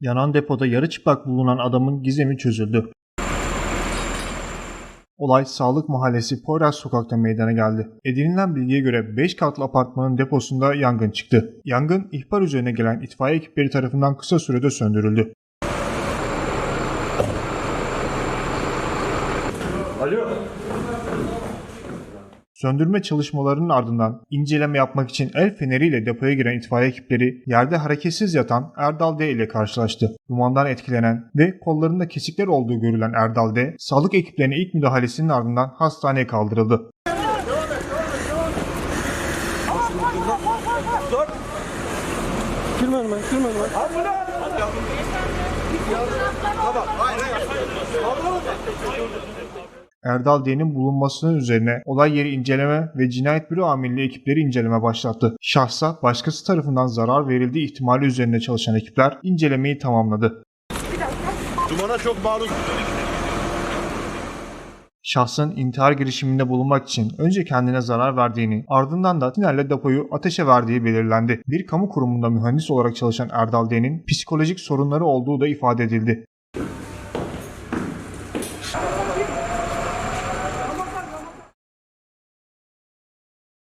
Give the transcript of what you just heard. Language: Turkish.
Yanan depoda yarı çıplak bulunan adamın gizemi çözüldü. Olay Sağlık Mahallesi Poyraz Sokak'ta meydana geldi. Edinilen bilgiye göre 5 katlı apartmanın deposunda yangın çıktı. Yangın ihbar üzerine gelen itfaiye ekipleri tarafından kısa sürede söndürüldü. Söndürme çalışmalarının ardından inceleme yapmak için el feneriyle depoya giren itfaiye ekipleri yerde hareketsiz yatan Erdal D ile karşılaştı. Dumandan etkilenen ve kollarında kesikler olduğu görülen Erdal D, sağlık ekiplerine ilk müdahalesinin ardından hastaneye kaldırıldı. Girme önüme, girme önüme. Erdal D'nin bulunmasının üzerine olay yeri inceleme ve cinayet büro amirliği ekipleri inceleme başlattı. Şahsa başkası tarafından zarar verildiği ihtimali üzerine çalışan ekipler incelemeyi tamamladı. Dumana çok maruz. Şahsın intihar girişiminde bulunmak için önce kendine zarar verdiğini ardından da tünelle depoyu ateşe verdiği belirlendi. Bir kamu kurumunda mühendis olarak çalışan Erdal D'nin psikolojik sorunları olduğu da ifade edildi.